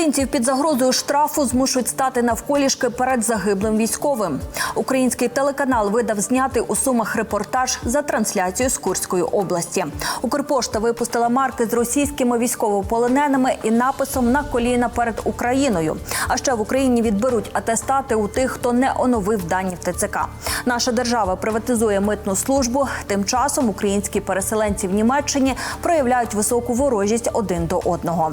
Українців під загрозою штрафу змушують стати навколішки перед загиблим військовим. Український телеканал видав знятий у сумах репортаж за трансляцію з Курської області. Укрпошта випустила марки з російськими військовополоненими і написом на коліна перед Україною. А ще в Україні відберуть атестати у тих, хто не оновив дані в ТЦК. Наша держава приватизує митну службу. Тим часом українські переселенці в Німеччині проявляють високу ворожість один до одного.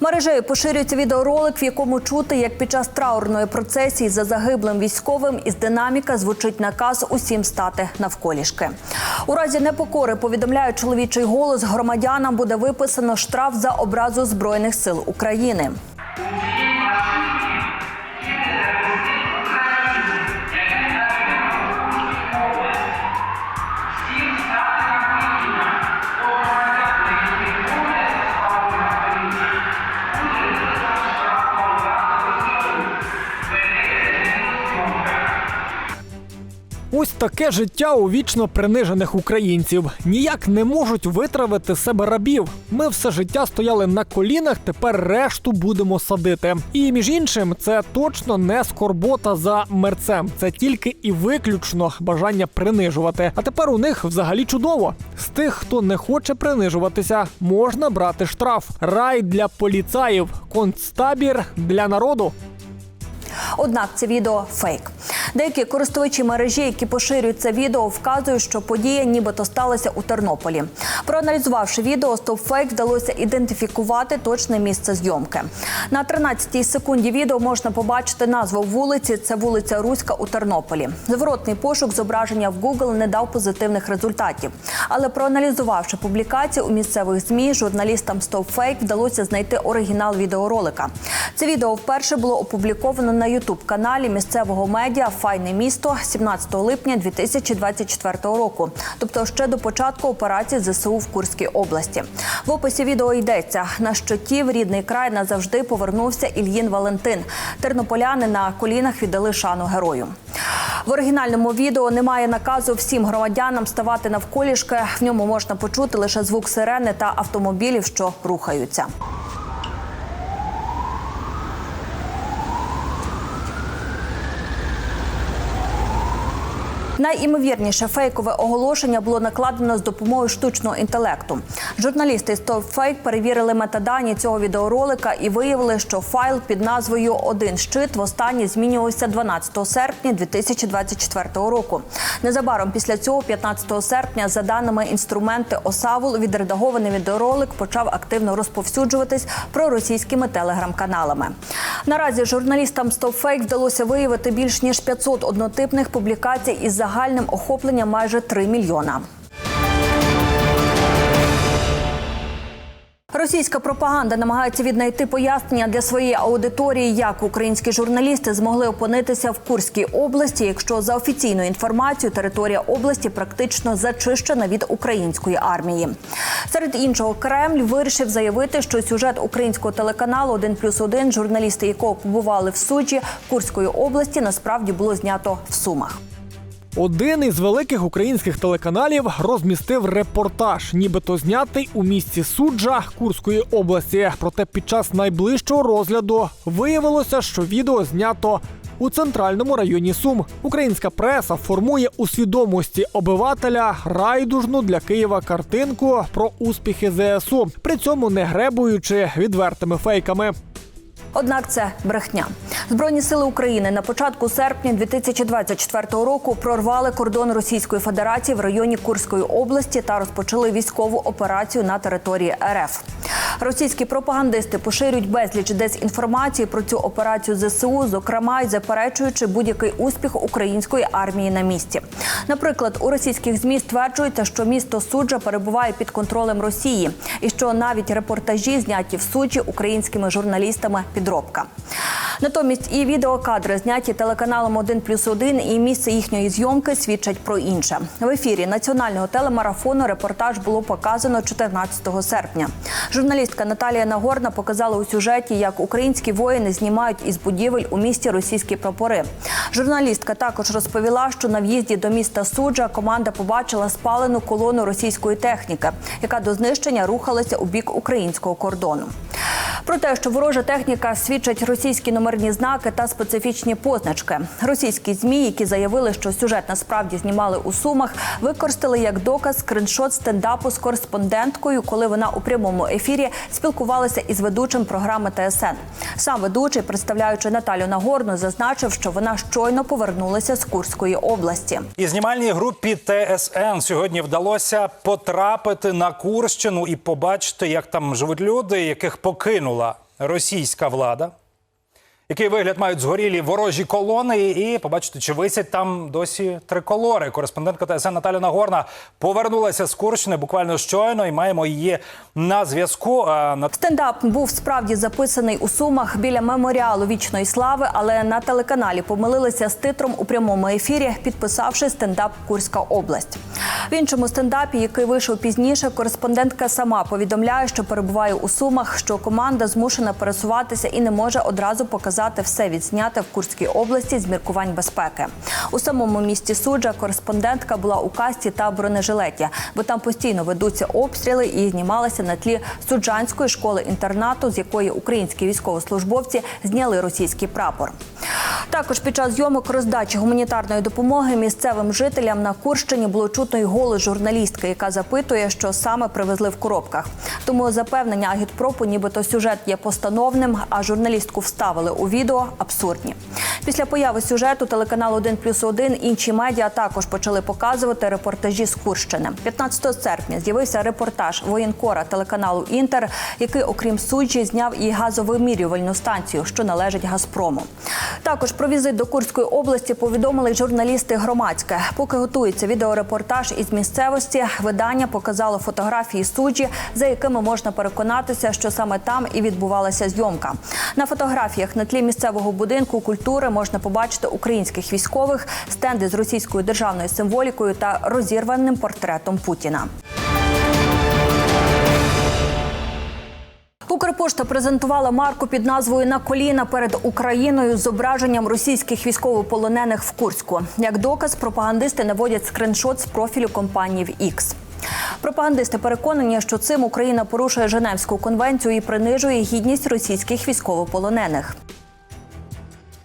Мережею поширюється відеоролик, в якому чути, як під час траурної процесії за загиблим військовим із динаміка звучить наказ усім стати навколішки. У разі непокори повідомляє чоловічий голос, громадянам буде виписано штраф за образу збройних сил України. Таке життя у вічно принижених українців. Ніяк не можуть витравити себе рабів. Ми все життя стояли на колінах, тепер решту будемо садити. І між іншим, це точно не скорбота за мерцем. Це тільки і виключно бажання принижувати. А тепер у них взагалі чудово. З тих, хто не хоче принижуватися, можна брати штраф. Рай для поліцаїв, концтабір для народу. Однак це відео фейк. Деякі користувачі мережі, які поширюють це відео, вказують, що подія нібито сталася у Тернополі. Проаналізувавши відео, стопфейк вдалося ідентифікувати точне місце зйомки. На 13-й секунді відео можна побачити назву вулиці. Це вулиця Руська у Тернополі. Зворотний пошук зображення в Google не дав позитивних результатів. Але проаналізувавши публікації у місцевих змі, журналістам стопфейк вдалося знайти оригінал відеоролика. Це відео вперше було опубліковано на ютуб каналі місцевого медіа Файне місто 17 липня 2024 року, тобто ще до початку операції ЗСУ в Курській області. В описі відео йдеться на щиті в рідний край назавжди повернувся Ільїн Валентин. Тернополяни на колінах віддали шану герою. В оригінальному відео немає наказу всім громадянам ставати навколішки. В ньому можна почути лише звук сирени та автомобілів, що рухаються. Найімовірніше фейкове оголошення було накладено з допомогою штучного інтелекту. Журналісти з TopFake перевірили метадані цього відеоролика і виявили, що файл під назвою Один щит востаннє змінювався 12 серпня 2024 року. Незабаром після цього, 15 серпня, за даними інструменти ОСАВУЛ, відредагований відеоролик почав активно розповсюджуватись проросійськими телеграм-каналами. Наразі журналістам StopFake вдалося виявити більш ніж 500 однотипних публікацій із загальним охопленням майже 3 мільйона. Російська пропаганда намагається віднайти пояснення для своєї аудиторії, як українські журналісти змогли опинитися в Курській області, якщо за офіційною інформацією територія області практично зачищена від української армії. Серед іншого, Кремль вирішив заявити, що сюжет українського телеканалу «1 плюс 1», журналісти якого побували в суджі Курської області, насправді було знято в Сумах. Один із великих українських телеканалів розмістив репортаж, нібито знятий у місті суджа Курської області. Проте під час найближчого розгляду виявилося, що відео знято. У центральному районі Сум українська преса формує у свідомості обивателя райдужну для Києва картинку про успіхи ЗСУ, при цьому не гребуючи відвертими фейками. Однак це брехня. Збройні сили України на початку серпня 2024 року прорвали кордон Російської Федерації в районі Курської області та розпочали військову операцію на території РФ. Російські пропагандисти поширюють безліч дезінформації про цю операцію ЗСУ, зокрема й заперечуючи будь-який успіх української армії на місці. Наприклад, у російських змі стверджується, що місто суджа перебуває під контролем Росії, і що навіть репортажі зняті в суджі українськими журналістами підробка. Натомість і відеокадри, зняті телеканалом 1 плюс 1 і місце їхньої зйомки свідчать про інше. В ефірі національного телемарафону репортаж було показано 14 серпня. Журналістка Наталія Нагорна показала у сюжеті, як українські воїни знімають із будівель у місті російські прапори. Журналістка також розповіла, що на в'їзді до міста Суджа команда побачила спалену колону російської техніки, яка до знищення рухалася у бік українського кордону. Про те, що ворожа техніка свідчать російські номерні знаки та специфічні позначки. Російські змі, які заявили, що сюжет насправді знімали у сумах, використали як доказ скриншот стендапу з кореспонденткою, коли вона у прямому ефірі спілкувалася із ведучим програми ТСН. Сам ведучий, представляючи Наталю Нагорну, зазначив, що вона щойно повернулася з Курської області. І знімальній групі ТСН сьогодні вдалося потрапити на Курщину і побачити, як там живуть люди, яких покинула російська влада. Який вигляд мають згорілі ворожі колони, і побачити, чи висять там досі триколори. Кореспондентка ТСН Наталя Нагорна повернулася з Курщини буквально щойно, і маємо її на зв'язку. Стендап був справді записаний у Сумах біля меморіалу вічної слави, але на телеканалі помилилися з титром у прямому ефірі, підписавши стендап Курська область. В іншому стендапі, який вийшов пізніше, кореспондентка сама повідомляє, що перебуває у Сумах, що команда змушена пересуватися і не може одразу показати все відзняте в Курській області з міркувань безпеки. У самому місті суджа кореспондентка була у касті та бронежилеті, бо там постійно ведуться обстріли і знімалася на тлі суджанської школи інтернату, з якої українські військовослужбовці зняли російський прапор. Також під час зйомок роздачі гуманітарної допомоги місцевим жителям на Курщині було чутно й голос журналістки, яка запитує, що саме привезли в коробках. Тому запевнення агітпропу, нібито сюжет є постановним, а журналістку вставили у відео абсурдні. Після появи сюжету телеканал 1 плюс 1 інші медіа також почали показувати репортажі з Курщини. 15 серпня з'явився репортаж воєнкора телеканалу Інтер, який, окрім суджі, зняв і газовимірювальну станцію, що належить Газпрому. Також про візит до Курської області повідомили журналісти громадське. Поки готується відеорепортаж із місцевості, видання показало фотографії суджі, за якими можна переконатися, що саме там і відбувалася зйомка. На фотографіях на тлі місцевого будинку культури можна побачити українських військових, стенди з російською державною символікою та розірваним портретом Путіна. Укрпошта презентувала марку під назвою На коліна перед Україною з зображенням російських військовополонених в Курську. Як доказ, пропагандисти наводять скриншот з профілю компанії в X. Пропагандисти переконані, що цим Україна порушує Женевську конвенцію і принижує гідність російських військовополонених.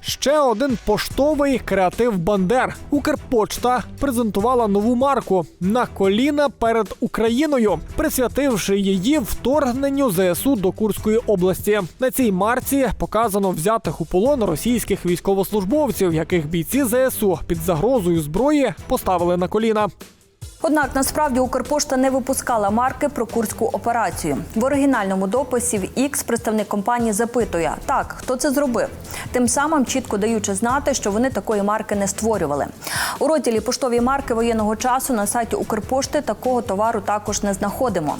Ще один поштовий креатив Бандер. Укрпочта презентувала нову марку на коліна перед Україною, присвятивши її вторгненню ЗСУ до Курської області. На цій марці показано взятих у полон російських військовослужбовців, яких бійці ЗСУ під загрозою зброї поставили на коліна. Однак насправді Укрпошта не випускала марки про курську операцію. В оригінальному дописі в X представник компанії запитує: так, хто це зробив? Тим самим чітко даючи знати, що вони такої марки не створювали. У розділі поштові марки воєнного часу на сайті Укрпошти такого товару також не знаходимо.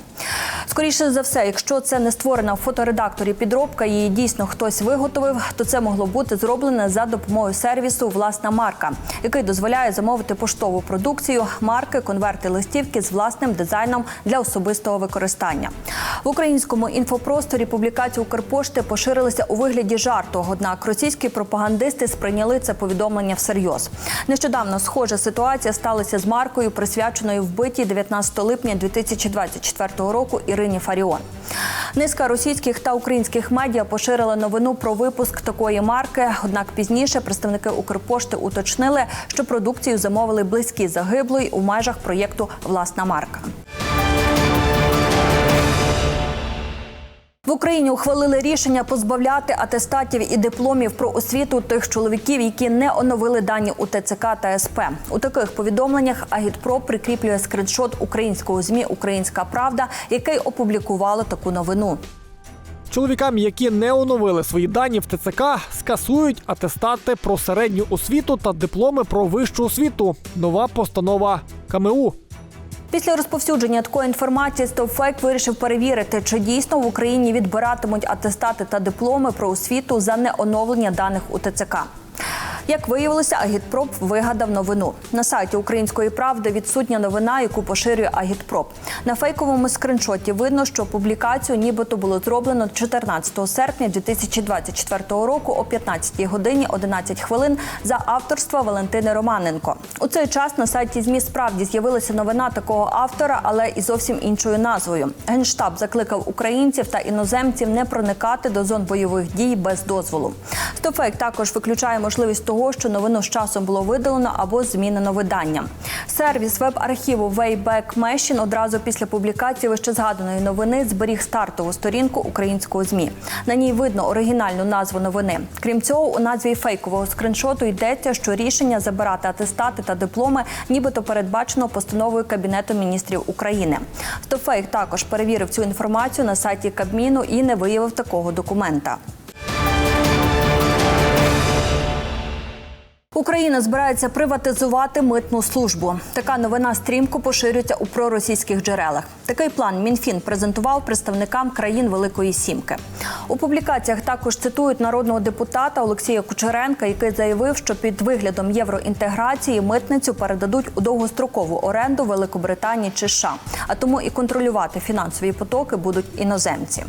Скоріше за все, якщо це не створена в фоторедакторі підробка, її дійсно хтось виготовив, то це могло бути зроблено за допомогою сервісу Власна марка, який дозволяє замовити поштову продукцію, марки, конверти листівки з власним дизайном для особистого використання. В українському інфопросторі публікації Укрпошти поширилися у вигляді жарту. Однак російські пропагандисти сприйняли це повідомлення всерйоз. Нещодавно схожа ситуація сталася з маркою, присвяченою вбитій 19 липня 2024 року Ірині Фаріон. Низка російських та українських медіа поширила новину про випуск такої марки. Однак пізніше представники Укрпошти уточнили, що продукцію замовили близькі загиблої у межах проєкту Власна марка. В Україні ухвалили рішення позбавляти атестатів і дипломів про освіту тих чоловіків, які не оновили дані у ТЦК та СП. У таких повідомленнях Агітпро прикріплює скриншот українського змі Українська Правда, який опублікувало таку новину. Чоловікам, які не оновили свої дані в ТЦК, скасують атестати про середню освіту та дипломи про вищу освіту. Нова постанова КМУ. Після розповсюдження такої інформації StopFake вирішив перевірити, чи дійсно в Україні відбиратимуть атестати та дипломи про освіту за неоновлення даних у ТЦК. Як виявилося, Агітпроп вигадав новину. На сайті Української правди відсутня новина, яку поширює Агітпроп. На фейковому скриншоті видно, що публікацію нібито було зроблено 14 серпня 2024 року о 15 годині 11 хвилин за авторства Валентини Романенко. У цей час на сайті ЗМІ справді з'явилася новина такого автора, але і зовсім іншою назвою. Генштаб закликав українців та іноземців не проникати до зон бойових дій без дозволу. Стопфейк також виключає можливість того, що новину з часом було видалено або змінено видання. Сервіс веб-архіву Wayback Machine одразу після публікації вище згаданої новини зберіг стартову сторінку українського змі. На ній видно оригінальну назву новини. Крім цього, у назві фейкового скриншоту йдеться, що рішення забирати атестати та дипломи, нібито передбачено постановою Кабінету міністрів України. Стопфейк також перевірив цю інформацію на сайті Кабміну і не виявив такого документа. Україна збирається приватизувати митну службу. Така новина стрімко поширюється у проросійських джерелах. Такий план Мінфін презентував представникам країн Великої Сімки. У публікаціях також цитують народного депутата Олексія Кучеренка, який заявив, що під виглядом євроінтеграції митницю передадуть у довгострокову оренду Великобританії чи США. А тому і контролювати фінансові потоки будуть іноземці.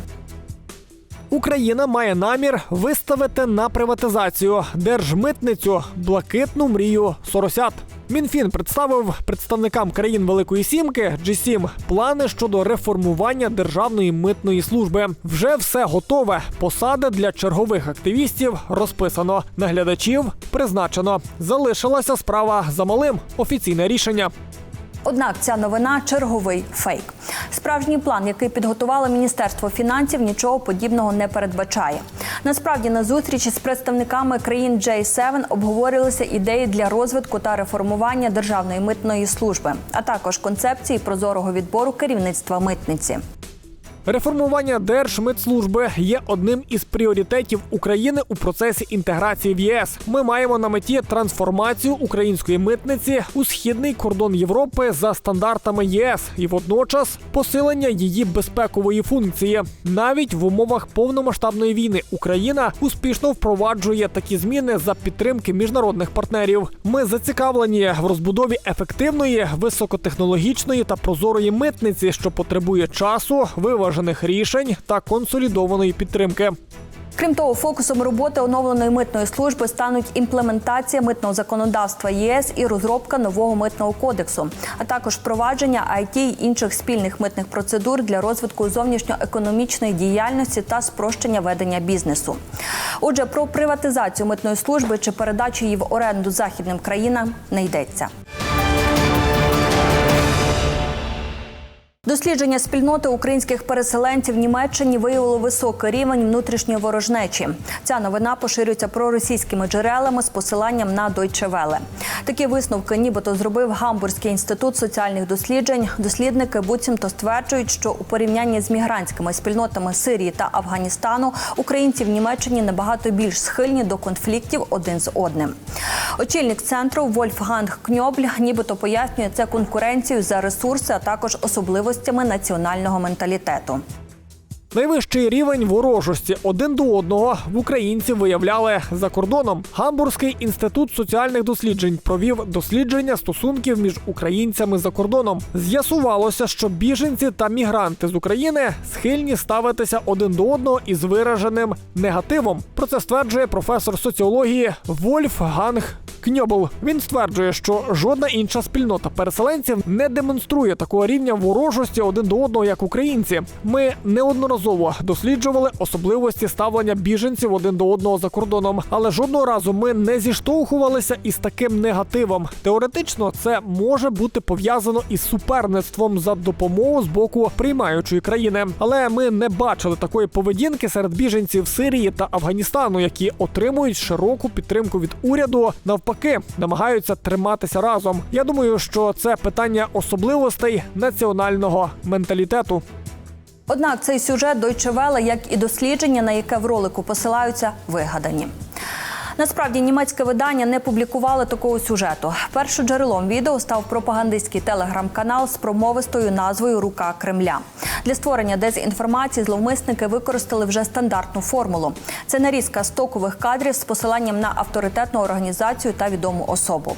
Україна має намір виставити на приватизацію держмитницю блакитну мрію соросят. Мінфін представив представникам країн Великої Сімки G7 плани щодо реформування державної митної служби. Вже все готове. Посади для чергових активістів розписано. Наглядачів призначено. Залишилася справа за малим. Офіційне рішення. Однак ця новина черговий фейк. Справжній план, який підготувало Міністерство фінансів, нічого подібного не передбачає. Насправді на зустрічі з представниками країн J7 обговорилися ідеї для розвитку та реформування державної митної служби, а також концепції прозорого відбору керівництва митниці. Реформування Держмитслужби є одним із пріоритетів України у процесі інтеграції в ЄС. Ми маємо на меті трансформацію української митниці у східний кордон Європи за стандартами ЄС і водночас посилення її безпекової функції. Навіть в умовах повномасштабної війни Україна успішно впроваджує такі зміни за підтримки міжнародних партнерів. Ми зацікавлені в розбудові ефективної, високотехнологічної та прозорої митниці, що потребує часу, виважених рішень та консолідованої підтримки. Крім того, фокусом роботи оновленої митної служби стануть імплементація митного законодавства ЄС і розробка нового митного кодексу, а також впровадження IT й інших спільних митних процедур для розвитку зовнішньоекономічної діяльності та спрощення ведення бізнесу. Отже, про приватизацію митної служби чи передачу її в оренду західним країнам не йдеться. Дослідження спільноти українських переселенців Німеччині виявило високий рівень внутрішньої ворожнечі. Ця новина поширюється проросійськими джерелами з посиланням на Deutsche Welle. Такі висновки, нібито зробив Гамбурзький інститут соціальних досліджень. Дослідники буцімто стверджують, що у порівнянні з мігрантськими спільнотами Сирії та Афганістану українці в Німеччині набагато більш схильні до конфліктів один з одним. Очільник центру Вольфганг Кньобль нібито пояснює це конкуренцією за ресурси, а також особливостями національного менталітету. Найвищий рівень ворожості один до одного в українці виявляли за кордоном. Гамбурзький інститут соціальних досліджень провів дослідження стосунків між українцями за кордоном. З'ясувалося, що біженці та мігранти з України схильні ставитися один до одного із вираженим негативом. Про це стверджує професор соціології Вольф Ганг Кньобл. Він стверджує, що жодна інша спільнота переселенців не демонструє такого рівня ворожості один до одного, як українці. Ми неодноразово досліджували особливості ставлення біженців один до одного за кордоном, але жодного разу ми не зіштовхувалися із таким негативом. Теоретично це може бути пов'язано із суперництвом за допомогу з боку приймаючої країни, але ми не бачили такої поведінки серед біженців Сирії та Афганістану, які отримують широку підтримку від уряду. Навпаки, намагаються триматися разом. Я думаю, що це питання особливостей національного менталітету. Однак цей сюжет Deutsche Welle, як і дослідження, на яке в ролику посилаються, вигадані. Насправді німецьке видання не публікувало такого сюжету. Першим джерелом відео став пропагандистський телеграм-канал з промовистою назвою Рука Кремля. Для створення дезінформації зловмисники використали вже стандартну формулу. Це нарізка стокових кадрів з посиланням на авторитетну організацію та відому особу.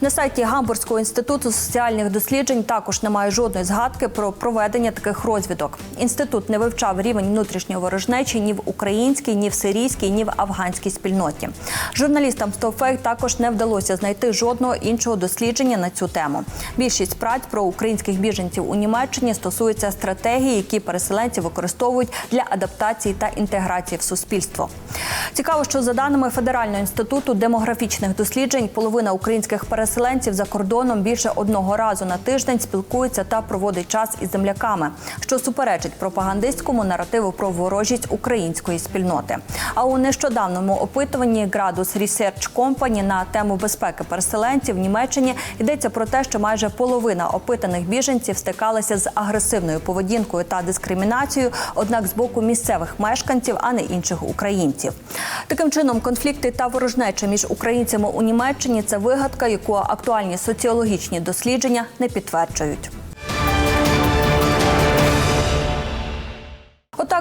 На сайті Гамбурзького інституту соціальних досліджень також немає жодної згадки про проведення таких розвідок. Інститут не вивчав рівень внутрішньої ворожнечі ні в українській, ні в сирійській, ні в афганській спільноті. Журналістам StopFake також не вдалося знайти жодного іншого дослідження на цю тему. Більшість праць про українських біженців у Німеччині стосуються стратегії, які переселенці використовують для адаптації та інтеграції в суспільство. Цікаво, що за даними Федерального інституту демографічних досліджень, половина українських переселенців за кордоном більше одного разу на тиждень спілкується та проводить час із земляками, що суперечить пропагандистському наративу про ворожість української спільноти. А у нещодавному опитуванні Градус Research Company на тему безпеки переселенців в Німеччині йдеться про те, що майже половина опитаних біженців стикалася з агресивною поведінкою та дискримінацією, однак з боку місцевих мешканців, а не інших українців. Таким чином, конфлікти та ворожнеча між українцями у Німеччині це вигадка, яку актуальні соціологічні дослідження не підтверджують.